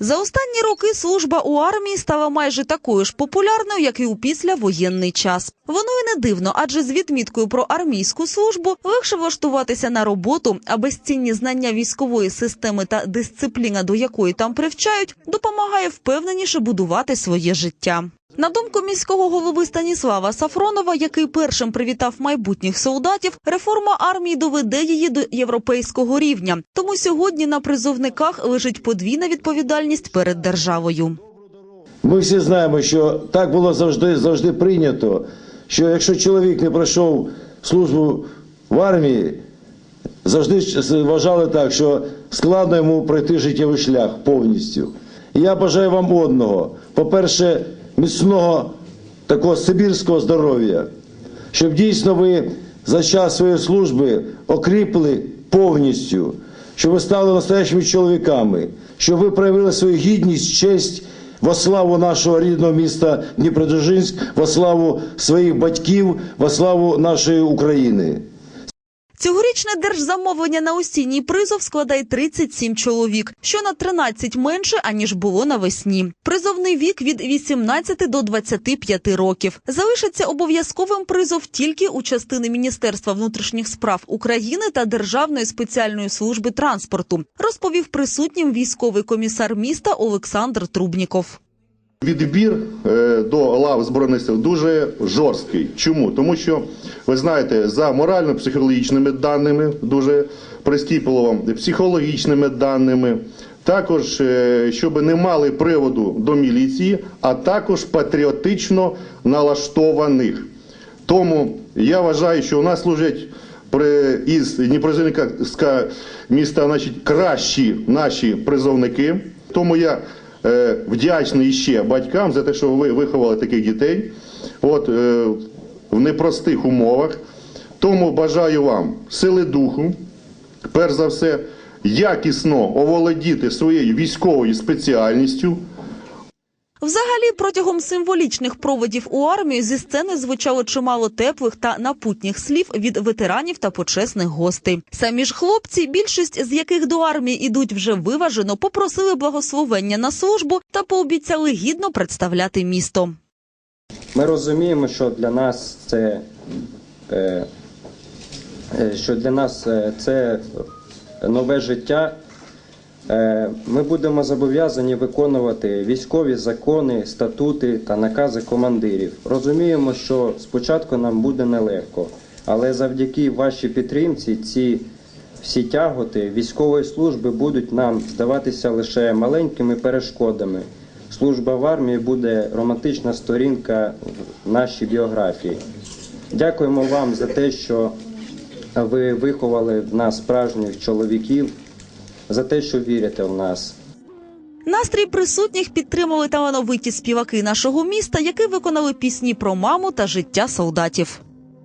За останні роки служба у армії стала майже такою ж популярною, як і у післявоєнний час. Воно і не дивно, адже з відміткою про армійську службу легше влаштуватися на роботу, а безцінні знання військової системи та дисципліна, до якої там привчають, допомагає впевненіше будувати своє життя. На думку міського голови Станіслава Сафронова, який першим привітав майбутніх солдатів, реформа армії доведе її до європейського рівня. Тому сьогодні на призовниках лежить подвійна відповідальність перед державою. Ми всі знаємо, що так було завжди, завжди прийнято, що якщо чоловік не пройшов службу в армії, завжди вважали так, що складно йому пройти життєвий шлях повністю. І я бажаю вам одного: по-перше, міцного такого сибірського здоров'я, щоб дійсно ви за час своєї служби окріпли повністю, щоб ви стали настоящими чоловіками, щоб ви проявили свою гідність, честь во славу нашого рідного міста Дніпродзержинськ, во славу своїх батьків, во славу нашої України. Цьогорічне держзамовлення на осінній призов складає 37 чоловік, що на 13 менше аніж було навесні. Призовний вік від 18 до 25 років. Залишиться обов'язковим призов тільки у частини Міністерства внутрішніх справ України та Державної спеціальної служби транспорту, розповів присутнім військовий комісар міста Олександр Трубніков. Відбір е, до лав збройних сил дуже жорсткий. Чому? Тому що ви знаєте, за морально-психологічними даними, дуже прискіпливо, психологічними даними, також е, щоб не мали приводу до міліції, а також патріотично налаштованих. Тому я вважаю, що у нас служать при із Дніпрозерського міста, значить, кращі наші призовники. Тому я вдячний ще батькам за те, що ви виховали таких дітей. От е, в непростих умовах. Тому бажаю вам сили духу, перш за все, якісно оволодіти своєю військовою спеціальністю. Взагалі, протягом символічних проводів у армію зі сцени звучало чимало теплих та напутніх слів від ветеранів та почесних гостей. Самі ж хлопці, більшість з яких до армії ідуть вже виважено, попросили благословення на службу та пообіцяли гідно представляти місто. Ми розуміємо, що для нас це, е, е, що для нас е, це нове життя. Е, Ми будемо зобов'язані виконувати військові закони, статути та накази командирів. Розуміємо, що спочатку нам буде нелегко, але завдяки вашій підтримці ці всі тяготи військової служби будуть нам здаватися лише маленькими перешкодами. Служба в армії буде романтична сторінка в нашій біографії. Дякуємо вам за те, що ви виховали в нас справжніх чоловіків, за те, що вірите в нас. Настрій присутніх підтримали талановиті співаки нашого міста, які виконали пісні про маму та життя солдатів.